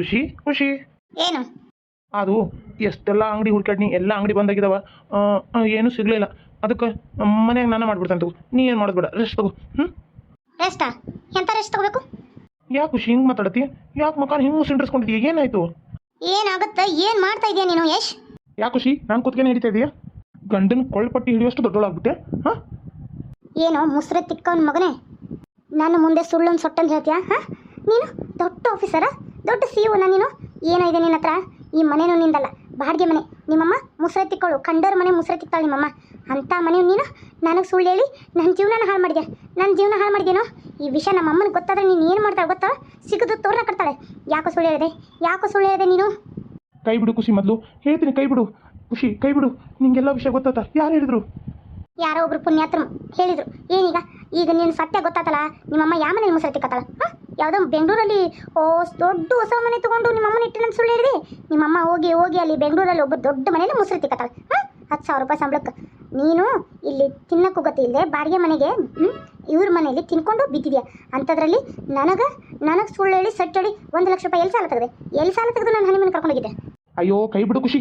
ಖುಷಿ ಖುಷಿ. ಏನು? ಅದು ಎಷ್ಟೆಲ್ಲ ಅಂಗಡಿ ಹುಡ್ಕಾಡ್ನಿ ಎಲ್ಲ ಅಂಗಡಿ ಬಂದಾಗಿದಾವ. ಏನು ಸಿಗ್ಲಿಲ್ಲ. ಅದಕ್ಕೆ ಮನ್ಯಾಗ ನಾನು ಮಾಡ್ಬಿಡ್ತಾನೆ ತಗೋ. ನೀ ಏನು ಮಾಡೋದು ಬೇಡ ರೆಸ್ಟ್ ತಗೋ. ಹ್ಞೂ ರೆಸ್ಟಾ ಎಂತ ರೆಸ್ಟ್ ತಗೋಬೇಕು? ಯಾಕೆ ಖುಷಿ ಹಿಂಗೆ ಮಾತಾಡತಿ ಯಾಕೆ ಮಕಾನ್ ಹಿಂಗೆ ಸಿಂಡ್ರಸ್ಕೊಂಡಿದ್ದೀಯ ಏನಾಯ್ತು? ಏನಾಗುತ್ತೆ? ಏನು ಮಾಡ್ತಾ ಇದೀಯ ನೀನು ಯಶ್? ಯಾಕೆ ಖುಷಿ? ನಾನು ಕುತ್ಕೊಂಡು ಹಿಡಿತಾ ಇದೀಯ? ಗಂಡನ ಕೊಳ್ಳಪಟ್ಟಿ ಹಿಡಿಯೋಷ್ಟು ದೊಡ್ಡೋಳಾಗ್ಬಿಟ್ಟೆ ಹಾಂ? ಏನೋ ಮುಸ್ರೆ ತಿಕ್ಕವನ ಮಗನೇ. ನನ್ನ ಮುಂದೆ ಸುಳ್ಳೊಂದು ಸೊಟ್ಟಂದು ಹೇಳ್ತೀಯಾ ಹಾಂ? ನೀನು ದೊಡ್ಡ ಆಫೀಸರ ದೊಡ್ಡ ಸಿ ಒನ ನೀನು? ಏನೋ ಇದೆ ನಿನ್ನ ಹತ್ರ? ಈ ಮನೆನೂ ನಿಂದಲ್ಲ. ಬಾಡಿಗೆ ಮನೆ. ನಿಮ್ಮಮ್ಮ ಮುಸ್ರೆ ತಿಕ್ಕೋಳು ಕಂಡರ ಮನೆ ಮುಸ್ರೆ ತಿಕ್ತಾಳೆ ನಿಮ್ಮಮ್ಮ. ಅಂಥ ಮನೆ ನೀನು? ನನಗೆ ಸುಳ್ಳು ಹೇಳಿ ನನ್ನ ಜೀವನನ ಹಾಳು ಮಾಡಿದೆ ನನ್ನ ಜೀವನ ಹಾಳು ಮಾಡಿದೇನೋ ಈ ವಿಷಯ ನಮ್ಮ ಅಮ್ಮನಿಗೆ ಗೊತ್ತಾದ್ರೆ ನೀನು ಏನು ಮಾಡ್ತಾಳೆ ಗೊತ್ತಾ? ಸಿಗದು ತೋರಣ ಕಟ್ತಾಳೆ. ಯಾಕೋ ಸುಳ್ಳು ಹೇಳಿದೆ? ಯಾಕೋ ಸುಳ್ಳು ಹೇಳಿದೆ ನೀನು? ಕೈ ಬಿಡು ಖುಷಿ ಮೊದಲು. ಹೇಳ್ತೀನಿ ಕೈ ಬಿಡು. ಖುಷಿ ಕೈ ಬಿಡು. ನಿಂಗೆಲ್ಲ ವಿಷಯ ಗೊತ್ತಾತ ಯಾರು ಹೇಳಿದ್ರು? ಯಾರೋ ಒಬ್ರು ಪುಣ್ಯಾತ್ರ ಹೇಳಿದ್ರು. ಏನೀಗ? ಈಗ ನೀನು ಸತ್ಯ ಗೊತ್ತಾತಲ್ಲ? ನಿಮ್ಮಮ್ಮ ಯಾವ ಮನೇಲಿ ಮುಸರೆ ತಿಕ್ಕತ್ತಾಳ ಹಾಂ? ಯಾವುದೋ ಬೆಂಗಳೂರಲ್ಲಿ ದೊಡ್ಡ ಹೊಸ ಮನೆ ತಗೊಂಡು ನಿಮ್ಮ ಅಮ್ಮನ ಇಟ್ಟಿನ ಸುಳ್ಳು ಹೇಳಿದೆ. ನಿಮ್ಮಮ್ಮ ಹೋಗಿ ಹೋಗಿ ಅಲ್ಲಿ ಬೆಂಗಳೂರಲ್ಲಿ ಒಬ್ಬ ದೊಡ್ಡ ಮನೇಲಿ ಮುಸುರು ತಿಕ್ಕತ್ತಾಳೆ. ಹಾಂ? ಹತ್ತು ಸಾವಿರ ರೂಪಾಯಿ ಸಂಬಳಕ್ಕೆ. ನೀನು ಇಲ್ಲಿ ತಿನ್ನಕ್ಕೂ ಇಲ್ಲದೆ ಬಾಡಿಗೆ ಮನೆಗೆ ಇವ್ರ ಮನೆಯಲ್ಲಿ ತಿನ್ಕೊಂಡು ಬಿದ್ದಿದ್ಯಾ? ಅಂಥದ್ರಲ್ಲಿ ನನಗೆ ನನಗೆ ಸುಳ್ಳು ಹೇಳಿ ಸೆಟ್ ಹೇಳಿ ಒಂದು ಲಕ್ಷ ರೂಪಾಯಿ ಎಲ್ಲಿ ಸಾಲ ತೆಗೆದೆ? ಎಲ್ಲಿ ಸಾಲ ತೆಗೆದು ನಾನು ಹನಿಮನೆ ಕರ್ಕೊಂಡೋಗಿದ್ದೆ? ಅಯ್ಯೋ, ಕೈ ಬಿಡು ಖುಷಿ.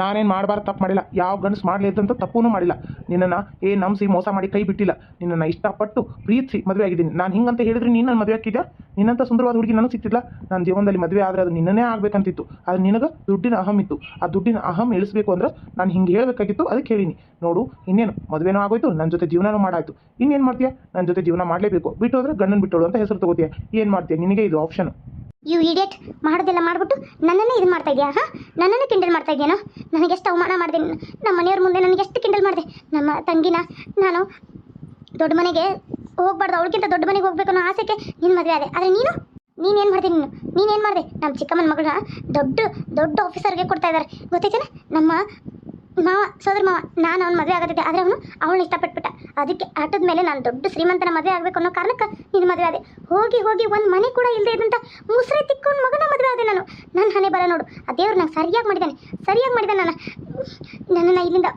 ನಾನೇನು ಮಾಡಬಾರ್ದು, ತಪ್ಪು ಮಾಡಿಲ್ಲ. ಯಾವ ಗಂಡಸು ಮಾಡಲಿ ಅಂತ ತಪ್ಪೂ ಮಾಡಿಲ್ಲ. ನಿನ್ನನ್ನು ಏ ನಂಬಿಸಿ ಮೋಸ ಮಾಡಿ ಕೈ ಬಿಟ್ಟಿಲ್ಲ. ನಿನ್ನನ್ನು ಇಷ್ಟಪಟ್ಟು ಪ್ರೀತಿಸಿ ಮದುವೆ ಆಗಿದ್ದೀನಿ. ನಾನು ಹಿಂಗಂತ ಹೇಳಿದ್ರೆ ನೀನು ನನ್ನ ಮದುವೆ ಹಾಕಿದ್ಯಾ ನಿನ್ನಂಥ ಸುಂದರವಾದ ಹುಡುಗಿ ನನಗೆ ಸಿಕ್ತಿಲ್ಲ ನನ್ನ ಜೀವನದಲ್ಲಿ ಮದುವೆ ಆದರೆ ಅದು ನಿನ್ನೇ ಆಗಬೇಕಂತಿತ್ತು. ಅದು ನಿನಗೆ ದುಡ್ಡಿನ ಅಹಂ ಇತ್ತು. ಆ ದುಡ್ಡಿನ ಅಹಂ ಇಳಿಸ್ಬೇಕು ಅಂದ್ರೆ ನಾನು ಹಿಂಗೆ ಹೇಳಬೇಕಾಗಿತ್ತು, ಅದಕ್ಕೆ ಹೇಳಿನಿ. ನೋಡು, ಇನ್ನೇನು? ಮದುವೆನೂ ಆಗೋಯ್ತು ನನ್ನ ಜೊತೆ ಜೀವನನೂ ಮಾಡಾಯಿತು. ಇನ್ನೇನು ಮಾಡ್ತೀಯಾ? ನನ್ನ ಜೊತೆ ಜೀವನ ಮಾಡಲೇಬೇಕು. ಬಿಟ್ಟು ಹೋದ್ರೆ ಗಂಡನ ಬಿಟ್ಟೋಳು ಅಂತ ಹೆಸರು ತಗೋತೀಯ. ಏನು ಮಾಡ್ತೀಯ? ನಿನಗೆ ಇದು ಆಪ್ಷನ್ ಯು ಇಡಿಯಟ್ ಮಾಡೋದೆಲ್ಲ ಮಾಡಿಬಿಟ್ಟು ನನ್ನನ್ನೇ ಇದು ಮಾಡ್ತಾ ಇದೆಯಾ, ಹಾಂ? ನನ್ನನ್ನೇ ಕಿಂಡಲ್ ಮಾಡ್ತಾ ಇದೆಯೇನೋ? ನನಗೆಷ್ಟು ಅವಮಾನ ಮಾಡಿದೆ. ನಮ್ಮ ಮನೆಯವ್ರ ಮುಂದೆ ನನಗೆಷ್ಟು ಕಿಂಡಲ್ ಮಾಡಿದೆ. ನಮ್ಮ ತಂಗಿನ ನಾನು ದೊಡ್ಡ ಮನೆಗೆ ಹೋಗ್ಬಾರ್ದು. ಅವಳಿಗಿಂತ ದೊಡ್ಡ ಮನೆಗೆ ಹೋಗ್ಬೇಕು ಅನ್ನೋ ಆಸೆಗೆ ನಿನ್ನ ಮದುವೆ ಅದೇ ಆದರೆ ನೀನು? ನೀನೇನು ಮಾಡಿದೆ ನೀನು? ನೀನೇನು ಮಾಡಿದೆ? ನಮ್ಮ ಚಿಕ್ಕಮ್ಮನ ಮಗಳನ್ನ ದೊಡ್ಡ ದೊಡ್ಡ ಆಫೀಸರ್ಗೆ ಕೊಡ್ತಾ ಇದ್ದಾರೆ. ಗೊತ್ತೈತೇನೆ? ನಮ್ಮ ಮಾವ, ಸೋದರ ಮಾವ, ನಾನು ಅವ್ನ ಮದುವೆ ಆಗೋದಿದೆ, ಆದರೆ ಅವನು ಅವಳನ್ನ ಇಷ್ಟಪಟ್ಬಿಟ್ಟ. ಅದಕ್ಕೆ ಆಟದ ಮೇಲೆ ನಾನು ದೊಡ್ಡ ಶ್ರೀಮಂತನ ಮದುವೆ ಆಗಬೇಕು ಅನ್ನೋ ಕಾರಣಕ್ಕೆ ನೀನು ಮದುವೆ ಆದೆ. ಹೋಗಿ ಹೋಗಿ ಒಂದು ಮನೆ ಕೂಡ ಇಲ್ಲದೆ ಇದ್ದಂಥ ಮುಸ್ರೆ ತಿಕ್ಕೊಂಡು ಮಗನ ಮದುವೆ ಆದೆ ನಾನು. ನನ್ನ ಹಣೆ ಬರ ನೋಡು. ಆ ದೇವ್ರು ನಾನು ಸರಿಯಾಗಿ ಮಾಡಿದ್ದಾನೆ ಸರಿಯಾಗಿ ಮಾಡಿದ್ದಾನೆ ನಾನು ನನ್ನನ್ನು ಇಲ್ಲಿಂದ.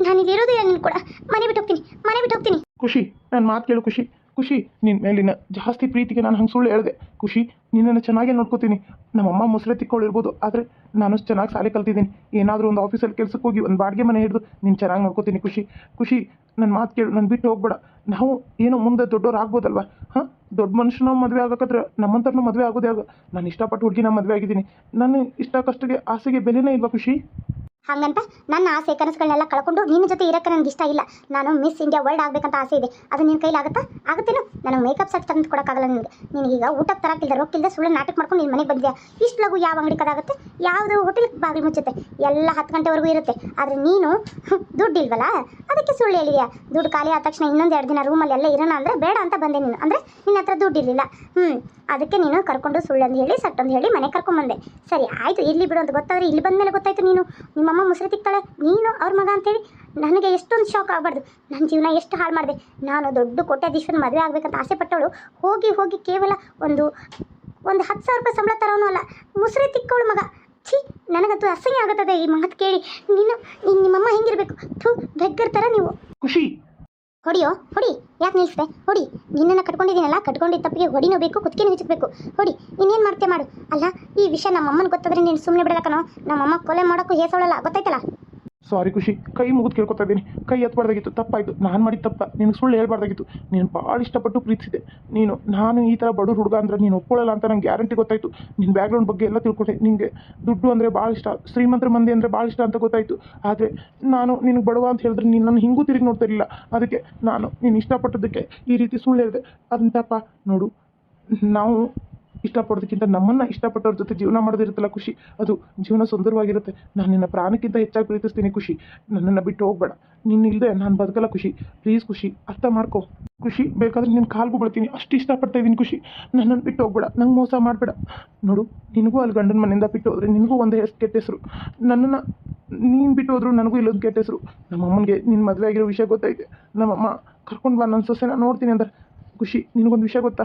ನಾನು ಇಲ್ಲಿರೋದು ಇಲ್ಲ ನೀನು ಕೂಡ. ಮನೆ ಬಿಟ್ಟು ಹೋಗ್ತೀನಿ. ಮನೆ ಬಿಟ್ಟು ಹೋಗ್ತೀನಿ. ಖುಷಿ. ನನ್ನ ಮಾತು ಕೇಳು ಖುಷಿ. ಖುಷಿ ನಿನ್ನ ಮೇಲಿನ ಜಾಸ್ತಿ ಪ್ರೀತಿಗೆ ನಾನು ಹಂಗೆ ಸುಳ್ಳು ಹೇಳಿದೆ. ಖುಷಿ, ನಿನ್ನನ್ನು ಚೆನ್ನಾಗೇ ನೋಡ್ಕೋತೀನಿ. ನಮ್ಮಮ್ಮ ಮುಸ್ರೆ ತಿಕ್ಕೊಳ್ಳಿರ್ಬೋದು ಆದರೆ ನಾನು ಚೆನ್ನಾಗಿ ಶಾಲೆ ಕಲ್ತಿದ್ದೀನಿ. ಏನಾದರೂ ಒಂದು ಆಫೀಸಲ್ಲಿ ಕೆಲಸಕ್ಕೆ ಹೋಗಿ ಒಂದು ಬಾಡಿಗೆ ಮನೆ ಹಿಡಿದು ನೀನು ಚೆನ್ನಾಗಿ ನೋಡ್ಕೋತೀನಿ ಖುಷಿ. ಖುಷಿ ನನ್ನ ಮಾತು ಕೇಳು, ನಾನು ಬಿಟ್ಟು ಹೋಗ್ಬೇಡ. ನಾವು ಏನೋ ಮುಂದೆ ದೊಡ್ಡವ್ರು ಆಗ್ಬೋದಲ್ವ? ಹಾಂ? ದೊಡ್ಡ ಮನುಷ್ಯನ ಮದುವೆ ಆಗೋಕ್ಕಾದ್ರೆ ನಮ್ಮಂಥವ್ರನ್ನ ಮದುವೆ ಆಗೋದೇ ಆಗ. ನಾನು ಇಷ್ಟಪಟ್ಟು ಹುಡುಗಿನ ಮದುವೆ ಆಗಿದ್ದೀನಿ. ನನ್ನ ಇಷ್ಟ ಕಷ್ಟಗೆ, ಆಸೆಗೆ ಬೆಲೆನೇ ಇಲ್ವಾ ಖುಷಿ? ಹಾಗಂತ ನನ್ನ ಆಸೆ ಕನಸುಗಳನ್ನೆಲ್ಲ ಕಳ್ಕೊಂಡು ನಿನ್ನ ಜೊತೆ ಇರೋಕ್ಕೆ ನನಗೆ ಇಷ್ಟ ಇಲ್ಲ. ನಾನು ಮಿಸ್ ಇಂಡಿಯಾ ವರ್ಲ್ಡ್ ಆಗಬೇಕಂತ ಆಸೆ ಇದೆ. ಅದು ನಿನ್ನ ಕೈಲಾಗುತ್ತಾ? ಆಗುತ್ತೇನೋ? ನನಗೆ ಮೇಕಪ್ ಸೆಟ್ ತಂದು ಕೊಡೋಕ್ಕಾಗಲ್ಲ ನಿನಗೆ ನಿನಗೀಗ ಊಟಕ್ಕೆ ತರಕ್ಕಿಲ್ದೆ ರೊಕ್ಕಿಲ್ಲದೆ ಸುಳ್ಳು ನಾಟಕ ಮಾಡ್ಕೊಂಡು ನಿನ್ನ ಮನೆಗೆ ಬಂದಿದ್ಯಾ? ಇಷ್ಟು ಲಗು ಯಾವ ಅಂಗಡಿ ಕದಾಗುತ್ತೆ ಯಾವುದು ಹೋಟೆಲ್ ಬಾಗಿಲು ಮುಚ್ಚುತ್ತೆ. ಎಲ್ಲ ಹತ್ತು ಗಂಟೆವರೆಗೂ ಇರುತ್ತೆ. ಆದರೆ ನೀನು ಹ್ಮ್, ದುಡ್ಡು ಇಲ್ವಲ್ಲ? ಅದಕ್ಕೆ ಸುಳ್ಳು ಹೇಳಿದ್ಯಾ? ದುಡ್ಡು ಖಾಲಿ ಆದ ತಕ್ಷಣ ಇನ್ನೊಂದು ಎರಡು ದಿನ ರೂಮಲ್ಲಿ ಎಲ್ಲ ಇರೋಣ ಅಂದರೆ ಬೇಡ ಅಂತ ಬಂದೆ ನೀನು. ಅಂದರೆ ನಿನ್ನ ಹತ್ರ ದುಡ್ಡು ಇರಲಿಲ್ಲ. ಹ್ಞೂ ಅದಕ್ಕೆ ನೀನು ಕರ್ಕೊಂಡು ಸುಳ್ಳು ಅಂತ ಹೇಳಿ ಸಟ್ಟೊಂದು ಹೇಳಿ ಮನೆ ಕರ್ಕೊಂಬಂದೆ ಸರಿ, ಆಯಿತು ಇಲ್ಲಿ ಬಿಡು ಅಂತ ಗೊತ್ತಾದ್ರೆ ಇಲ್ಲಿ ಬಂದಮೇಲೆ ಗೊತ್ತಾಯ್ತು ನೀನು. ನಿಮ್ಮಮ್ಮ ಮುಸ್ರಿ ತಿಕ್ತಾಳೆ, ನೀನು ಅವ್ರ ಮಗ ಅಂತೇಳಿ. ನನಗೆ ಎಷ್ಟೊಂದು ಶಾಕ್ ಆಗಬಾರ್ದು. ನನ್ನ ಜೀವನ ಎಷ್ಟು ಹಾಳು ಮಾಡಿದೆ. ನಾನು ದೊಡ್ಡ ಕೋಟ್ಯಾಧೀಶ್ವರ ಮದುವೆ ಆಗಬೇಕಂತ ಆಸೆ ಪಟ್ಟವಳು. ಹೋಗಿ ಹೋಗಿ ಕೇವಲ ಒಂದು ಒಂದು ಹತ್ತು ಸಾವಿರ ರೂಪಾಯಿ ಸಂಬಳ ತರೋನು ಅಲ್ಲ. ಮುಸ್ರಿ ತಿಕ್ಕವಳು ಮಗ. ಛೀ ನನಗಂತೂ ಅಸಹ್ಯ ಆಗುತ್ತದೆ ಈ ಮಾತು ಕೇಳಿ. ನೀನು ನೀನು ನಿಮ್ಮಮ್ಮ ಹೆಂಗಿರಬೇಕು? ಥೂ ಬೆಗ್ಗರ್ ತರ ನೀವು. ಖುಷಿ. ಹೊಡಿಯೋ ಹೊಡಿ. ಯಾಕೆ ನಿಲ್ಲಿಸ್ದೆ ಹೊಡಿ. ನಿನ್ನನ್ನು ಕಟ್ಕೊಂಡಿದ್ದೀನಲ್ಲ ಕಟ್ಕೊಂಡಿದ್ದ ತಪ್ಪಿಗೆ ಹೊಡಿನೂ ಬೇಕು ಕುತ್ತಿಗೆನೂ ಹಿಚ್ಚಬೇಕು ಹೊಡಿ. ಇನ್ನೇನು ಮಾಡ್ತೆ ಮಾಡು? ಅಲ್ಲ ಈ ವಿಷಯ ನಮ್ಮಮ್ಮನ ಗೊತ್ತಾದ್ರೆ ನೀನು ಸುಮ್ಮನೆ ಬಿಡಲಕ್ಕನೋ ನಮ್ಮಮ್ಮ ಕೊಲೆ ಮಾಡೋಕ್ಕೂ ಹೇಸೋಳಲ್ಲ ಗೊತ್ತಾಯ್ತಲ್ಲ? ಸಾರಿ ಖುಷಿ. ಕೈ ಮುಗಿದು ಕೇಳ್ಕೊತಾ ಇದ್ದೀನಿ. ಕೈ ಎತ್ತಬಾರ್ದಾಗಿತ್ತು ತಪ್ಪಾಯಿತು. ನಾನು ಮಾಡಿದ ತಪ್ಪ. ನಿನಗೆ ಸುಳ್ಳು ಹೇಳ್ಬಾರ್ದಾಗಿತ್ತು. ನೀನು ಭಾಳ ಇಷ್ಟಪಟ್ಟು ಪ್ರೀತಿಸಿದೆ. ನೀನು, ನಾನು ಈ ಥರ ಬಡವ್ರ ಹುಡುಗ ಅಂದ್ರೆ ನೀನು ಒಪ್ಕೊಳ್ಳಲ್ಲ ಅಂತ ನಂಗೆ ಗ್ಯಾರಂಟಿ ಗೊತ್ತಾಯಿತು. ನಿನ್ನ ಬ್ಯಾಕ್ಗ್ರೌಂಡ್ ಬಗ್ಗೆ ಎಲ್ಲ ತಿಳ್ಕೊಂಡೆ ನಿಂಗೆ ದುಡ್ಡು ಅಂದರೆ ಭಾಳ ಇಷ್ಟ. ಶ್ರೀಮಂತರ ಮಂದಿ ಅಂದರೆ ಭಾಳ ಇಷ್ಟ ಅಂತ ಗೊತ್ತಾಯಿತು. ಆದರೆ ನಾನು ನಿನಗೆ ಬಡವ ಅಂತ ಹೇಳಿದ್ರೆ ನೀನು ನನ್ನ ಹಿಂಗೂ ತಿರುಗಿ ನೋಡ್ತಿರಲಿಲ್ಲ ಅದಕ್ಕೆ ನಾನು ನೀನು ಇಷ್ಟಪಟ್ಟದಕ್ಕೆ ಈ ರೀತಿ ಸುಳ್ಳು ಹೇಳಿದೆ. ಅದಂತಪ್ಪ ನೋಡು. ನಾವು ಇಷ್ಟಪಡೋದಕ್ಕಿಂತ ನಮ್ಮನ್ನು ಇಷ್ಟಪಟ್ಟವ್ರ ಜೊತೆ ಜೀವನ ಮಾಡೋದಿರುತ್ತಲ್ಲ ಖುಷಿ, ಅದು ಜೀವನ ಸುಂದರವಾಗಿರುತ್ತೆ. ನಾನು ನಿನ್ನ ಪ್ರಾಣಕ್ಕಿಂತ ಹೆಚ್ಚಾಗಿ ಪ್ರೀತಿಸ್ತೀನಿ ಖುಷಿ. ನನ್ನನ್ನು ಬಿಟ್ಟು ಹೋಗ್ಬೇಡ. ನಿನ್ನ ಇಲ್ಲದೆ ನಾನು ಬದುಕಲ್ಲ ಖುಷಿ. ಪ್ಲೀಸ್ ಖುಷಿ, ಅರ್ಥ ಮಾಡ್ಕೊ. ಖುಷಿ ಬೇಕಾದ್ರೆ ನಿನ್ನ ಕಾಲ್ಗೂ ಬಿಡ್ತೀನಿ ಅಷ್ಟು ಇಷ್ಟಪಡ್ತಾ ಇದ್ದೀನಿ ಖುಷಿ. ನನ್ನನ್ನು ಬಿಟ್ಟು ಹೋಗ್ಬೇಡ. ನಂಗೆ ಮೋಸ ಮಾಡಬೇಡ. ನೋಡು, ನಿನಗೂ ಅಲ್ಲಿ ಗಂಡನ ಮನೆಯಿಂದ ಬಿಟ್ಟು ಹೋದ್ರೆ ನಿನಗೂ ಒಂದು ಹೆಸ್ ಕೆಟ್ಟ ಹೆಸರು. ನನ್ನನ್ನು ನೀನು ಬಿಟ್ಟು ಹೋದ್ರು ನನಗೂ ಇಲ್ಲೊಂದು ಕೆಟ್ಟ ಹೆಸರು. ನಮ್ಮಮ್ಮನಿಗೆ ನಿನ್ನ ಮದುವೆ ಆಗಿರೋ ವಿಷಯ ಗೊತ್ತೈತೆ ನಮ್ಮಮ್ಮ ಕರ್ಕೊಂಡು ಬಾ ನನ್ನ ಸೊಸೆನ ನೋಡ್ತೀನಿ ಅಂದ್ರೆ ಖುಷಿ. ನಿನಗೊಂದು ವಿಷಯ ಗೊತ್ತಾ?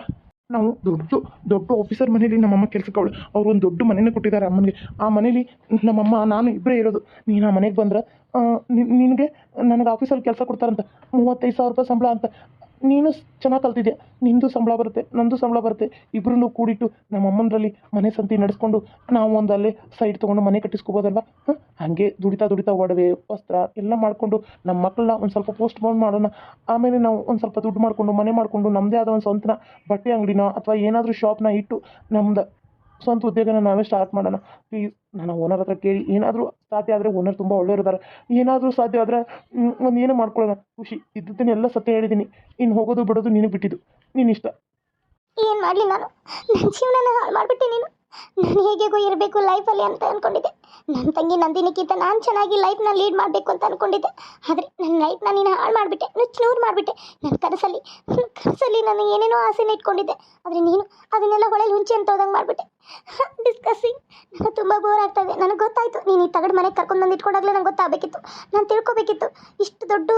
ನಾವು ದೊಡ್ಡ ದೊಡ್ಡ ಆಫೀಸರ್ ಮನೇಲಿ ನಮ್ಮಮ್ಮ ಕೆಲ್ಸಕ್ಕೆ ಅವಳು ಅವ್ರು ಒಂದು ದೊಡ್ಡ ಮನೇನ ಕೊಟ್ಟಿದ್ದಾರೆ ಅಮ್ಮನಿಗೆ. ಆ ಮನೇಲಿ ನಮ್ಮಮ್ಮ, ನಾನು ಇಬ್ಬರೇ ಇರೋದು. ನೀನು ಆ ಮನೆಗೆ ಬಂದ್ರೆ ನಿನಗೆ ನನಗೆ ಆಫೀಸಲ್ಲಿ ಕೆಲಸ ಕೊಡ್ತಾರಂತ. ಮೂವತ್ತೈದು ಸಾವಿರ ರೂಪಾಯಿ ಸಂಬಳ ಅಂತ. ನೀನು ಚೆನ್ನಾಗಿ ಕಲ್ತಿದ್ಯಾ? ನಿಂದು ಸಂಬಳ ಬರುತ್ತೆ, ನಂದು ಸಂಬಳ ಬರುತ್ತೆ. ಇಬ್ಬರೂ ಕೂಡಿಟ್ಟು ನಮ್ಮ ಅಮ್ಮನರಲ್ಲಿ ಮನೆ ಸಂತಿ ನಡೆಸ್ಕೊಂಡು ನಾವು ಒಂದು ಅಲ್ಲೇ ಸೈಡ್ ತೊಗೊಂಡು ಮನೆ ಕಟ್ಟಿಸ್ಕೋಬೋದಲ್ವಾ? ಹಾಗೆ ದುಡಿತಾ ದುಡಿತಾ ಒಡವೆ, ವಸ್ತ್ರ ಎಲ್ಲ ಮಾಡಿಕೊಂಡು ನಮ್ಮ ಮಕ್ಕಳನ್ನ ಒಂದು ಸ್ವಲ್ಪ ಪೋಸ್ಟ್ ಬೌಂಡ್ ಮಾಡೋಣ. ಆಮೇಲೆ ನಾವು ಒಂದು ಸ್ವಲ್ಪ ದುಡ್ಡು ಮಾಡಿಕೊಂಡು, ಮನೆ ಮಾಡಿಕೊಂಡು ನಮ್ಮದೇ ಆದ ಒಂದು ಸ್ವಂತನ ಬಟ್ಟೆ ಅಂಗಡಿನ ಅಥವಾ ಏನಾದರೂ ಶಾಪ್ನ ಇಟ್ಟು ನಮ್ದು ಸ್ವಂತ ಉದ್ಯೋಗನ ನಾವೇ ಸ್ಟಾರ್ಟ್ ಮಾಡೋಣ. ಪ್ಲೀಸ್ ನಾನು ಓನರ್ ಹತ್ರ ಕೇಳಿ, ಏನಾದರೂ ಸಾಧ್ಯ ಆದರೆ ಓನರ್ ತುಂಬ ಒಳ್ಳೆಯವ್ರಿದ್ದಾರೆ ಏನಾದರೂ ಸಾಧ್ಯ ಆದರೆ ಒಂದು ಏನೋ ಮಾಡ್ಕೊಳ್ಳೋಣ. ಖುಷಿ. ಇದ್ದದ್ದನ್ನೆಲ್ಲ ಸತ್ಯ ಹೇಳಿದ್ದೀನಿ ಇನ್ನು ಹೋಗೋದು ಬಿಡೋದು ನೀನು ಬಿಟ್ಟಿದ್ದು. ನೀನು ಇಷ್ಟ. ಏನು ಮಾಡಲಿ ನಾನು? ನನ್ನ ಜೀವನ ಹಾಳು ಮಾಡಿಬಿಟ್ಟೆ ನಾನು. ಹೇಗೆಗೋ ಇರಬೇಕು ಲೈಫಲ್ಲಿ ಅಂತ ಅಂದ್ಕೊಂಡಿದ್ದೆ ನನ್ನ ತಂಗಿ ನಂದಿನಿಕ್ಕಿಂತ ನಾನು ಚೆನ್ನಾಗಿ ಲೈಫ್ನ ಲೀಡ್ ಮಾಡಬೇಕು ಅಂತ ಅಂದ್ಕೊಂಡಿದ್ದೆ ಆದರೆ ನನ್ನ ಲೈಫ್ನ ನೀನು ಹಾಳು ಮಾಡಿಬಿಟ್ಟೆ ನುಚ್ಚು ಮಾಡಿಬಿಟ್ಟೆ. ನನ್ನ ಕನಸಲ್ಲಿ ಕನಸಲ್ಲಿ ನಾನು ಏನೇನೋ ಆಸೆನ ಇಟ್ಕೊಂಡಿದ್ದೆ. ಆದರೆ ನೀನು ಅದನ್ನೆಲ್ಲ ಹೊಳೆಲಿ ಹುಂಚಿ ಅಂತ ಹೋದಂಗೆ ಮಾಡಿಬಿಟ್ಟೆ. ಡಿಸ್ಕಸಿಂಗ್ ನನಗೆ ತುಂಬ ಬೋರ್ ಆಗ್ತಾ ಇದೆ. ನನಗೆ ಗೊತ್ತಾಯಿತು, ನೀನು ಈ ತಗಡು ಮನೆಗೆ ಕರ್ಕೊಂಡು ಬಂದು ಇಟ್ಕೊಂಡಾಗಲೇ ನಂಗೆ ಗೊತ್ತಾಗಬೇಕಿತ್ತು. ನಾನು ತಿಳ್ಕೊಬೇಕಿತ್ತು. ಇಷ್ಟು ದೊಡ್ಡ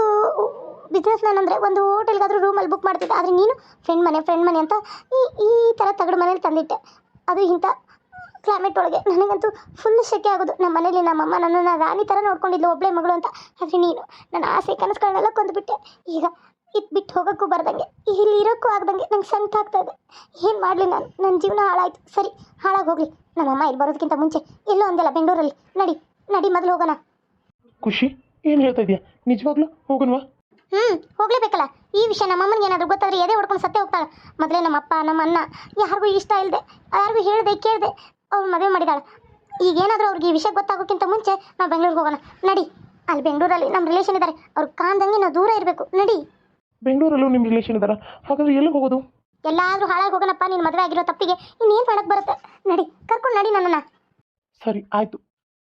ಬಿಸ್ನೆಸ್ ನಾನು ಅಂದರೆ ಒಂದು ಹೋಟೆಲ್ಗಾದರೂ ರೂಮಲ್ಲಿ ಬುಕ್ ಮಾಡ್ತಿದ್ದೆ. ಆದರೆ ನೀನು ಫ್ರೆಂಡ್ ಮನೆ ಫ್ರೆಂಡ್ ಮನೆ ಅಂತ ಈ ಈ ಥರ ತಗಡು ಮನೇಲಿ ತಂದಿಟ್ಟೆ. ಅದು ಇಂಥ ಕ್ಲೈಮೇಟ್ ಒಳಗೆ. ನನಗಂತೂ ಫುಲ್ ಶೆಕೆ ಆಗೋದು. ನಮ್ಮ ಮನೇಲಿ ನಮ್ಮಮ್ಮ ನನ್ನ ರಾಣಿ ಥರ ನೋಡ್ಕೊಂಡಿದ್ಲು ಒಬ್ಳೆ ಮಗಳು ಅಂತ. ಆದರೆ ನೀನು ನನ್ನ ಆಸೆ ಕನಸುಗಳನ್ನೆಲ್ಲ ಕೊಂದುಬಿಟ್ಟೆ. ಈಗ ಇದು ಬಿಟ್ಟು ಹೋಗೋಕ್ಕೂ ಬರ್ದಂಗೆ. ಇಲ್ಲಿ ಇರೋಕ್ಕೂ ಆಗ್ದಂಗೆ. ನಂಗೆ ಸಂಕಟ ಆಗ್ತಾ ಇದೆ. ಏನು ಮಾಡಲಿ ನಾನು? ನನ್ನ ಜೀವನ ಹಾಳಾಯ್ತು. ಸರಿ ಹಾಳಾಗಿ ಹೋಗಲಿ. ನಮ್ಮಮ್ಮ ಇಲ್ಲಿ ಬರೋದಕ್ಕಿಂತ ಮುಂಚೆ ಎಲ್ಲೋ ಅಂದಲ್ಲ ಬೆಂಗಳೂರಲ್ಲಿ. ನಡಿ ನಡಿ ಮೊದಲು ಹೋಗೋಣ. ಖುಷಿ ಏನು ಹೇಳ್ತಾ ಇದೆಯಾ? ನಿಜವಾಗ್ಲೂ ಹೋಗೋಣವಾ ಹ್ಞೂ ಹೋಗ್ಲೇಬೇಕಲ್ಲ. ಈ ವಿಷಯ ನಮ್ಮಮ್ಮನಿಗೆ ಏನಾದರೂ ಗೊತ್ತಾದ್ರೆ ಎದೆ ಹೊಡ್ಕೊಂಡು ಸತ್ತೆ ಹೋಗ್ತಾಳೆ. ಮೊದಲೇ ನಮ್ಮಪ್ಪ ನಮ್ಮ ಅಣ್ಣ ಯಾರಿಗೂ ಇಷ್ಟ ಇಲ್ಲದೆ ಯಾರಿಗೂ ಹೇಳ್ದೆ ಕೇಳಿದೆ ಅವ್ರು ಮದುವೆ ಮಾಡಿದಾಳೆ. ಈಗೇನಾದರೂ ಅವ್ರಿಗೆ ಈ ವಿಷಯ ಗೊತ್ತಾಗೋಕ್ಕಿಂತ ಮುಂಚೆ ನಾವು ಬೆಂಗಳೂರಿಗೆ ಹೋಗೋಣ. ನಡಿ. ಅಲ್ಲಿ ಬೆಂಗಳೂರಲ್ಲಿ ನಮ್ಮ ರಿಲೇಷನ್ ಇದ್ದಾರೆ ಅವ್ರು ಕಾಣ್ದಂಗೆ ನಾವು ದೂರ ಇರಬೇಕು. ನಡಿ. ಬೆಂಗಳೂರಲ್ಲೂ ನಿಮ್ಮ ರಿಲೇಷನ್ ಇದ್ದಾರಾ ಹಾಗಾದ್ರೆ ಎಲ್ಲಿಗೆ ಹೋಗೋದು? ಎಲ್ಲಾದರೂ ಹಾಳಾಗಿ ಹೋಗೋಣಪ್ಪ ನೀನು ಮದುವೆ ಆಗಿರೋ ತಪ್ಪಿಗೆ. ಇನ್ನೇನು ಮಾಡಕ್ಕೆ ಬರುತ್ತೆ? ನಡಿ. ಕರ್ಕೊಂಡು ನಡಿ ನನ್ನನ್ನು. ಸರಿ ಆಯಿತು.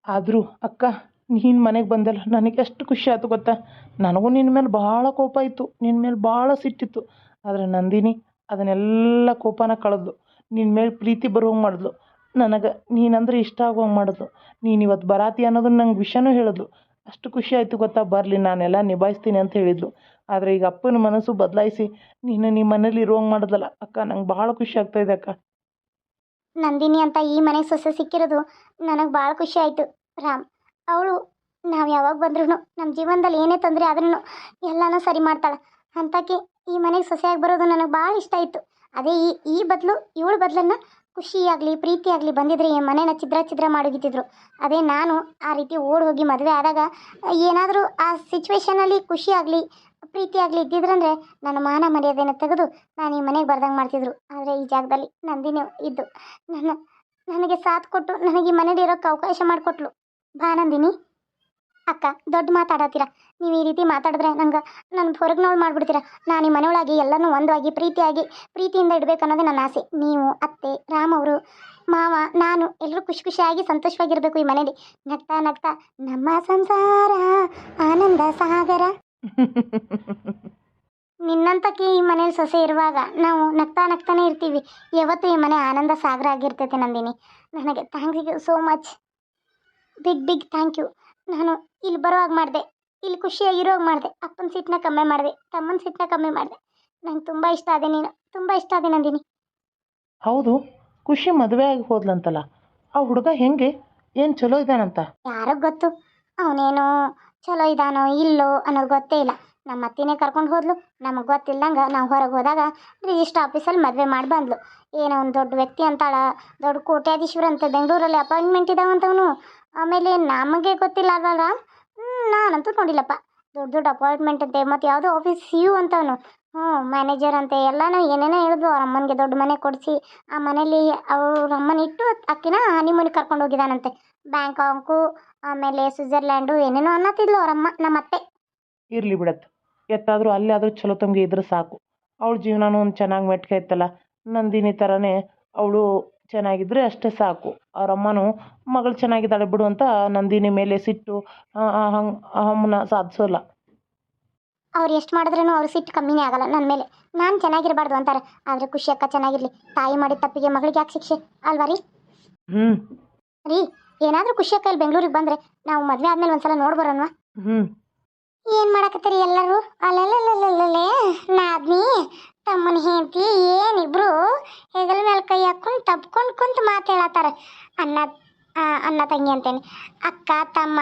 ಆದರೂ ಅಕ್ಕ ನೀನು ಮನೆಗೆ ಬಂದಲ್ಲ ನನಗೆ ಎಷ್ಟು ಖುಷಿ ಆಯಿತು ಗೊತ್ತಾ? ನನಗೂ ನಿನ್ನ ಮೇಲೆ ಭಾಳ ಕೋಪ ಇತ್ತು. ನಿನ್ನ ಮೇಲೆ ಭಾಳ ಸಿಟ್ಟಿತ್ತು. ಆದರೆ ನಂದಿನಿ ಅದನ್ನೆಲ್ಲ ಕೋಪನ ಕಳೆದ್ಲು. ನಿನ್ನ ಮೇಲೆ ಪ್ರೀತಿ ಬರುವಂಗೆ ಮಾಡಿದ್ಲು. ನನಗೆ ನೀನಂದ್ರೆ ಇಷ್ಟ ಆಗುವಂಗೆ ಮಾಡಿದ್ಲು ನೀನು ಇವತ್ತು ಬರಾತಿ ಅನ್ನೋದನ್ನ ನಂಗೆ ವಿಷಯನೂ ಹೇಳಿದ್ಲು ಅಷ್ಟು ಖುಷಿ ಆಯಿತು ಗೊತ್ತಾ? ಬರಲಿ, ನಾನೆಲ್ಲ ನಿಭಾಯಿಸ್ತೀನಿ ಅಂತ ಹೇಳಿದ್ಲು. ಆದರೆ ಈಗ ಅಪ್ಪನ ಮನಸ್ಸು ಬದಲಾಯಿಸಿ ನೀನು ನಿಮ್ಮ ಮನೇಲಿ ಇರುವಂಗೆ ಮಾಡಿದ್ಲಲ್ಲ ಅಕ್ಕ ನಂಗೆ ಭಾಳ ಖುಷಿ ಆಗ್ತಾ ಇದೆ ಅಕ್ಕ. ನಂದಿನಿ ಅಂತ ಈ ಮನೆಗೆ ಸೊಸೆ ಸಿಕ್ಕಿರೋದು ನನಗೆ ಭಾಳ ಖುಷಿ ಆಯಿತು. ರಾಮ್, ಅವಳು ನಾವು ಯಾವಾಗ ಬಂದ್ರೂ ನಮ್ಮ ಜೀವನದಲ್ಲಿ ಏನೇ ತೊಂದರೆ ಆದ್ರೂ ಎಲ್ಲನೂ ಸರಿ ಮಾಡ್ತಾಳೆ. ಅಂತಕ್ಕೆ ಈ ಮನೆಗೆ ಸೊಸೆಯಾಗಿ ಬರೋದು ನನಗೆ ಭಾಳ ಇಷ್ಟ ಆಯಿತು. ಅದೇ ಈ ಈ ಬದಲು, ಇವಳ ಬದಲನ್ನು ಖುಷಿಯಾಗಲಿ, ಪ್ರೀತಿಯಾಗಲಿ ಬಂದಿದ್ರೆ ಮನೇನ ಛಿದ್ರ ಛಿದ್ರ ಮಾಡೋಗಿತ್ತಿದ್ರು ಅದೇ ನಾನು ಆ ರೀತಿ ಓಡಿ ಹೋಗಿ ಮದುವೆ ಆದಾಗ, ಏನಾದರೂ ಆ ಸಿಚುವೇಶನಲ್ಲಿ ಖುಷಿಯಾಗಲಿ, ಪ್ರೀತಿಯಾಗಲಿ ಇದ್ದಿದ್ರಂದ್ರೆ ನನ್ನ ಮಾನ ಮರ್ಯಾದೆನ ತೆಗೆದು ನಾನು ಈ ಮನೆಗೆ ಬರ್ದಂಗೆ ಮಾಡ್ತಿದ್ರು. ಆದರೆ ಈ ಜಾಗದಲ್ಲಿ ನಂದಿನಿ ಇದ್ದು. ನನ್ನ, ನನಗೆ ಸಾಥ್ ಕೊಟ್ಟು ನನಗೆ ಈ ಮನೇಲಿ ಇರೋಕ್ಕೆ ಅವಕಾಶ ಮಾಡಿಕೊಟ್ಲು. ಬಾ ನಂದಿನಿ. ಅಕ್ಕ ದೊಡ್ಡ ಮಾತಾಡತ್ತೀರ. ನೀವು ಈ ರೀತಿ ಮಾತಾಡಿದ್ರೆ ನಂಗೆ ನನ್ನ ಹೊರಗ್ನವಳು ಮಾಡಿಬಿಡ್ತೀರ. ನಾನು ನಿಮ್ಮ ಮನೆಯೊಳಗೆ ಎಲ್ಲನೂ ಒಂದಾಗಿ ಪ್ರೀತಿಯಾಗಿ ಪ್ರೀತಿಯಿಂದ ಇಡಬೇಕು ಅನ್ನೋದೇ ನನ್ನ ಆಸೆ. ನೀವು ಅತ್ತೆ ರಾಮ್ ಅವರು ಮಾವ ನಾನು ಎಲ್ಲರೂ ಖುಷಿ ಖುಷಿಯಾಗಿ ಸಂತೋಷವಾಗಿರಬೇಕು ಈ ಮನೇಲಿ. ನಗ್ತಾ ನಗ್ತಾ ನಮ್ಮ ಸಂಸಾರ ಆನಂದ ಸಾಗರ. ನಿನ್ನಂತಕ್ಕೆ ಈ ಮನೇಲಿ ಸೊಸೆ ಇರುವಾಗ ನಾವು ನಗ್ತಾ ನಗ್ತಾನೆ ಇರ್ತೀವಿ. ಯಾವತ್ತೂ ಈ ಮನೆ ಆನಂದ ಸಾಗರ ಆಗಿರ್ತೈತೆ ನಂದಿನಿ. ನನಗೆ thank you so much big big thank you ನಾನು ಇಲ್ಲಿ ಬರೋ ಹಾಗೆ ಮಾಡಿದೆ ಇಲ್ಲಿ ಖುಷಿಯಾಗಿರೋ ಹಾಗೆ ಮಾಡಿದೆ ಅಪ್ಪನ ಸಿಟ್ಟನ್ನ ಕಮ್ಮಿ ಮಾಡಿದೆ ತಮ್ಮನ ಸಿಟ್ಟನ್ನ ಕಮ್ಮಿ ಮಾಡಿದೆ. ನಂಗೆ ತುಂಬ ಇಷ್ಟ ಅದೇ ನೀನು ತುಂಬ ಇಷ್ಟ ಅದೇ ನಂದಿನಿ. ಹೌದು ಖುಷಿ ಮದುವೆ ಆಗಿ ಹೋದ್ಲಂತಲ್ಲ ಆ ಹುಡುಗ ಹೆಂಗೆ ಏನು ಚಲೋ ಇದ್ದಾನಂತ? ಯಾರೋ ಗೊತ್ತು ಅವನೇನೋ ಚಲೋ ಇದಾನೋ ಇಲ್ಲೋ ಅನ್ನೋದು ಗೊತ್ತೇ ಇಲ್ಲ. ನಮ್ಮ ಅತ್ತಿನೇ ಕರ್ಕೊಂಡು ಹೋದ್ಲು ನಮಗೆ ಗೊತ್ತಿಲ್ದಂಗೆ ನಾವು ಹೊರಗೆ ಹೋದಾಗ ರಿಜಿಸ್ಟ್ರ್ ಆಫೀಸಲ್ಲಿ ಮದುವೆ ಮಾಡಿ ಬಂದ್ಲು. ಏನೋ ಒಂದು ದೊಡ್ಡ ವ್ಯಕ್ತಿ ಅಂತಾಳ ದೊಡ್ಡ ಕೋಟ್ಯಾಧೀಶ್ವರ ಅಂತ ಬೆಂಗಳೂರಲ್ಲಿ ಅಪಾಯಿಂಟ್ಮೆಂಟ್ ಇದಾವಂತವನು. ಆಮೇಲೆ ನಮಗೆ ಗೊತ್ತಿಲ್ಲ ಅಲ್ವಲ್ಲ ನಾನಂತೂ ನೋಡಿಲ್ಲಪ್ಪ. ದೊಡ್ಡ ದೊಡ್ಡ ಅಪಾಯಿಂಟ್ಮೆಂಟ್ ಅಂತೆ, ಮತ್ತು ಯಾವುದೋ ಆಫೀಸ್ ಸಿ ಯು ಅಂತವನು. ಹ್ಞೂ ಮ್ಯಾನೇಜರ್ ಅಂತೆ, ಎಲ್ಲನೂ ಏನೇನೋ ಹೇಳಿದ್ರು ಅವ್ರ ಅಮ್ಮನಿಗೆ ದೊಡ್ಡ ಮನೆ ಕೊಡಿಸಿ. ಆ ಮನೇಲಿ ಅವ್ರ ಅಮ್ಮನ ಇಟ್ಟು ಅಕ್ಕಿನ ಹನಿಮೂನಿಗೆ ಕರ್ಕೊಂಡು ಹೋಗಿದ್ದಾನಂತೆ ಬ್ಯಾಂಕಾಂಕು ಆಮೇಲೆ ಸ್ವಿಟ್ಜರ್ಲ್ಯಾಂಡು ಏನೇನೋ ಅನ್ನತ್ತಿದ್ಲು ಅವರಮ್ಮ ನಮ್ಮ ಅತ್ತೆ ಇರಲಿ ಬಿಡತ್ತೆ ಎತ್ತಾದರೂ ಅಲ್ಲಿ ಆದರೂ ಚಲೋ ತಮಗೆ ಇದ್ರೆ ಸಾಕು. ಅವ್ಳ ಜೀವನನೂ ಒಂದು ಚೆನ್ನಾಗಿ ಮೆಟ್ಕೆ ಇತ್ತಲ್ಲ. ನಂದಿನಿ ಥರನೇ ಅವಳು ಚೆನ್ನಾಗಿದ್ರೆ ಅಷ್ಟೇ ಸಾಕು. ಅವ್ರ ಅಮ್ಮನೂ ಮಗಳು ಚೆನ್ನಾಗಿದ್ದಾಳೆ ಬಿಡು ಅಂತ ನಂದಿನಿ ಮೇಲೆ ಸಿಟ್ಟು ಹಂಗೆ ಅಹಮ್ಮನ ಸಾಧಿಸೋಲ್ಲ ಅವ್ರು ಎಷ್ಟು ಮಾಡಿದ್ರೂ ಅವ್ರ ಸಿಟ್ಟು ಕಮ್ಮಿನೇ ಆಗಲ್ಲ ನನ್ನ ಮೇಲೆ. ನಾನು ಚೆನ್ನಾಗಿರಬಾರ್ದು ಅಂತಾರೆ. ಆದರೆ ಖುಷಿ ಅಕ್ಕ ಚೆನ್ನಾಗಿರಲಿ. ತಾಯಿ ಮಾಡಿದ ತಪ್ಪಿಗೆ ಮಗಳಿಗೆ ಯಾಕೆ ಶಿಕ್ಷೆ? ಅಲ್ವಾ ರೀ? ಹ್ಞೂ ರೀ ಏನಾದರೂ ಖುಷಿ ಅಕ್ಕ ಇಲ್ಲಿ ಬೆಂಗಳೂರಿಗೆ ಬಂದರೆ ನಾವು ಮದುವೆ ಆದ್ಮೇಲೆ ಒಂದ್ಸಲ ನೋಡ್ಬರೋಣ ಹ್ಞೂ ಏನು ಮಾಡಕತ್ತೀರಿ ಎಲ್ಲರೂ? ಅಲ್ಲಲ್ಲಲ್ಲಲ್ಲೇ ನಾದ್ನಿ, ತಮ್ಮನ ಹೆಂಡತಿ, ಏನಿಬ್ರು ಹೆಗಲ ಮೇಲೆ ಕೈ ಹಾಕೊಂಡು ತಬ್ಕೊಂಡು ಕುಂತ ಮಾತು ಹೇಳತ್ತಾರ. ಅಣ್ಣ ಅಣ್ಣ ತಂಗಿ ಅಂತೇನೆ. ಅಕ್ಕ, ತಮ್ಮ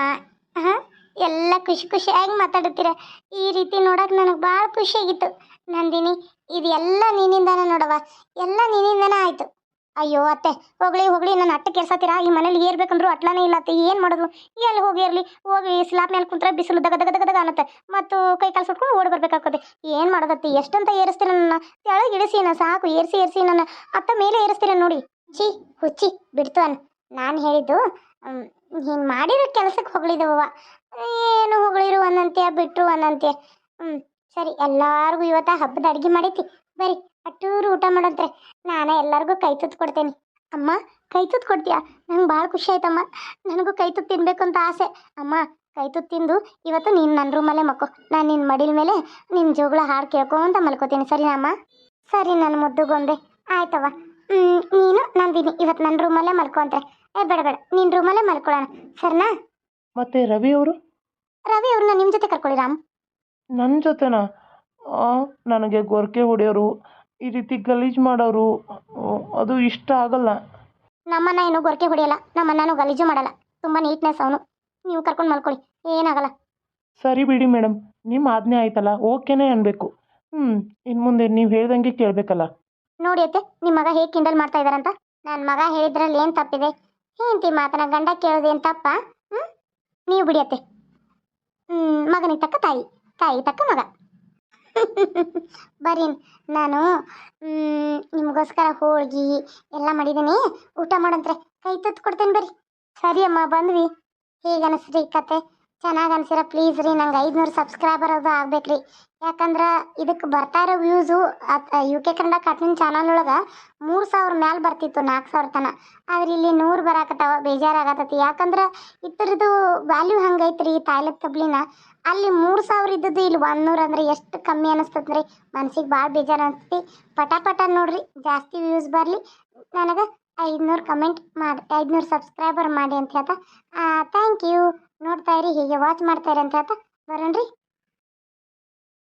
ಎಲ್ಲ ಖುಷಿ ಖುಷಿಯಾಗಿ ಮಾತಾಡುತ್ತೀರ. ಈ ರೀತಿ ನೋಡಕ್ಕೆ ನನಗೆ ಭಾಳ ಖುಷಿಯಾಗಿತ್ತು ನಂದಿನಿ ಇದೆಲ್ಲ ನಿನ್ನಿಂದಾನ ನೋಡವ ಎಲ್ಲ ನಿನ್ನಿಂದಾನೆ ಆಯಿತು. ಅಯ್ಯೋ ಅತ್ತೆ, ಹೋಗ್ಲಿ ಹೋಗ್ಲಿ, ನನ್ನ ಅಟ್ಟ ಕೆಲ್ಸತ್ತೀರಾ ಈ ಮನೇಲಿ ಏರ್ಬೇಕಂದ್ರು ಅಟ್ಲಾನೇ ಇಲ್ಲ ಅತ್ತೆ, ಏನು ಮಾಡೋದು ಎಲ್ಲಿ ಹೋಗಿ ಇರಲಿ ಹೋಗಿ ಸ್ಲಾಪ್ ಮೇಲೆ ಕುಂತ್ರೆ ಬಿಸಿಲು ದಗ ದಗ ದಗ ಅನ್ನತ್ತೆ. ಮತ್ತು ಕೈ ಕಾಲು ಸುಟ್ಕೊಂಡು ಓಡಿ ಬರ್ಬೇಕಾಗ್ತದೆ. ಏನು ಮಾಡೋದತ್ತೆ? ಎಷ್ಟಂತ ಏರಿಸ್ತೀರ ನನ್ನ? ಕೆಳಗೆ ಇಳಿಸಿ ನಾ ಸಾಕು, ಏರಿಸಿ ಏರಿಸಿ ನನ್ನ, ಅತ್ತ ಮೇಲೆ ಏರಿಸ್ತೀರ ನೋಡಿ. ಛೀ, ಹುಚ್ಚಿ, ಬಿಡ್ತು ಅನ್. ನಾನು ಹೇಳಿದ್ದು ನೀನು ಮಾಡಿರೋ ಕೆಲಸಕ್ಕೆ ಹೊಗಳಿದವ ಏನು ಹೊಗಳಿರು ಅನ್ನಂತೆ ಬಿಟ್ರು ಅನ್ನಂತೆ ಹ್ಞೂ ಸರಿ, ಎಲ್ಲಾರ್ಗೂ ಇವತ್ತ ಹಬ್ಬದ ಅಡುಗೆ ಮಾಡೈತಿ ಬರ್ರಿ ಅಟ್ಟೂರು ಊಟ ಮಾಡಂತ್ರೆ ನಾನು ಎಲ್ಲರಿಗೂ ಕೈ ತುತ್ತು ಕೊಡ್ತೇನೆ. ಅಮ್ಮ ಕೈ ತುತ್ತು ಕೊಡ್ತೀಯಾ? ನಂಗೆ ಭಾಳ ಖುಷಿ ಆಯ್ತಮ್ಮ. ನನಗೂ ಕೈ ತುತ್ತು ತಿನ್ಬೇಕು ಅಂತ ಆಸೆ. ಅಮ್ಮ ಕೈ ತುತ್ತು ತಿಂದು ಇವತ್ತು ನೀನು ನನ್ನ ರೂಮಲ್ಲೇ ಮಕ್ಕೋ. ನಾನು ನಿನ್ನ ಮಡಿಲ ಮೇಲೆ ನಿನ್ನ ಜೋಗಳ ಹಾಡು ಕೇಳ್ಕೊಂತ ಮಲ್ಕೋತೀನಿ. ಸರಿನಾ ಅಮ್ಮ? ಸರಿ ನನ್ನ ಮುದ್ದು ಗೊಂಬೆ. ಆಯ್ತವ ಹ್ಮ್, ನೀನು ನಂದಿನಿ. ಇವತ್ತು ನನ್ನ ರೂಮಲ್ಲೇ ಮಲ್ಕೊಂತ್ರೆ ಏ ಬೇಡ ಬೇಡ. ನಿನ್ನ ರೂಮಲ್ಲೇ ಮಲ್ಕೊಳ್ಳೋಣ ಸರಿನಾ? ಮತ್ತೆ ರವಿ ಅವರು? ರವಿ ಅವ್ರನ್ನ ನಿಮ್ಮ ಜೊತೆ ಕರ್ಕೊಳ್ಳಿ ರಾಮ್. ನನ್ನ ಜೊತೆನಾ? ನನಗೆ ಗೊರಕೆ ಹೊಡೆಯೋರು ಈ ರೀತಿ ಗಲೀಜು ಮಾಡೋರು ಅದು ಇಷ್ಟ ಆಗಲ್ಲ. ನಮ್ಮನ್ನ ಏನು ಗೊರಕೆ ಹೊಡೆಯಲ್ಲ ನಮ್ಮನ್ನ ಗಲೀಜು ಮಾಡಲ್ಲ. ತುಂಬ ನೀಟ್ನೆಸ್ ಅವನು. ನೀವು ಕರ್ಕೊಂಡು ಮಲ್ಕೊಳ್ಳಿ ಏನಾಗಲ್ಲ. ಸರಿ ಬಿಡಿ ಮೇಡಮ್ ನಿಮ್ಮ ಆಜ್ಞೆ ಆಯ್ತಲ್ಲ ಓಕೆನೇ ಅನ್ಬೇಕು. ಹ್ಞೂ ಇನ್ನು ಮುಂದೆ ನೀವು ಹೇಳ್ದಂಗೆ ಕೇಳಬೇಕಲ್ಲ. ನೋಡಿ ಅತ್ತೆ ನಿಮ್ಮ ಮಗ ಹೇಗೆ ಕಿಂಡಲ್ ಮಾಡ್ತಾ ಇದಾರಂತ ನನ್ನ ಮಗ ಹೇಳಿದ್ರಲ್ಲಿ ಏನು ತಪ್ಪಿದೆ? ಹೆಂಡತಿ ಮಾತನ ಗಂಡ ಕೇಳೋದೇನು ತಪ್ಪ? ಹ್ಞೂ ನೀವು ಬಿಡಿಯತ್ತೆ ಹ್ಞೂ ಮಗನಿಗೆ ತಕ್ಕ ತಾಯಿ ತಾಯಿ ತಕ್ಕ ಮಗ. ಬರ್ರಿ ನಾನು ನಿಮಗೋಸ್ಕರ ಹೋಳ್ಗಿ ಎಲ್ಲ ಮಾಡಿದ್ದೀನಿ ಊಟ ಮಾಡಂತ್ರೆ ಕೈ ತತ್ತು ಕೊಡ್ತೇನೆ ಬರ್ರಿ. ಸರಿ ಅಮ್ಮ, ಬಂದ್ವಿ. ಹೇಗೆ ಅನಿಸ್ರಿ ಕತೆ? ಚೆನ್ನಾಗಿ ಅನ್ಸಿರ ಪ್ಲೀಸ್ ರೀ, ನಂಗೆ ಐದುನೂರು ಸಬ್ಸ್ಕ್ರೈಬರ್ ಅದು ಆಗ್ಬೇಕ್ರಿ. ಯಾಕಂದ್ರೆ ಇದಕ್ಕೆ ಬರ್ತಾ ಇರೋ views U K Kannada cartoon channel ಒಳಗೆ ಮೂರು ಸಾವಿರ ಮ್ಯಾಲೆ ಬರ್ತಿತ್ತು ನಾಲ್ಕು ಸಾವಿರ ತನ. ಆದ್ರೆ ಇಲ್ಲಿ ನೂರು ಬರಾಕತ್ತಾವ ಬೇಜಾರಾಗತ್ತತಿ ಯಾಕಂದ್ರೆ ಇತರದ್ದು ವ್ಯಾಲ್ಯೂ ಹಂಗೈತ್ರಿ ತಾಯ್ಲದ ತಬ್ಲಿನ. ಅಲ್ಲಿ ಮೂರು ಸಾವಿರ ಇದ್ದದ್ದು ಇಲ್ಲಿ ಒಂದೂರು ಅಂದ್ರೆ ಎಷ್ಟು ಕಮ್ಮಿ ಅನಿಸ್ತದ್ರಿ ಮನ್ಸಿಗೆ ಭಾಳ ಬೇಜಾರು ಅನಿಸ್ತೈತಿ. ಪಟ ಪಟ ನೋಡ್ರಿ, ಜಾಸ್ತಿ ವ್ಯೂಸ್ ಬರಲಿ. ನನಗೆ ಐದುನೂರು ಕಮೆಂಟ್ ಮಾಡಿ ಐದುನೂರು ಸಬ್ಸ್ಕ್ರೈಬರ್ ಮಾಡಿ ಅಂತ ಹೇಳ್ತಾ. ಥ್ಯಾಂಕ್ ಯು ನೋಡ್ತಾ ಇರಿ, ಹೀಗೆ ವಾಚ್ ಮಾಡ್ತಾ ಇರಿ ಅಂತ ಹೇಳ್ತಾ. ಬರೋಣ್ರಿ.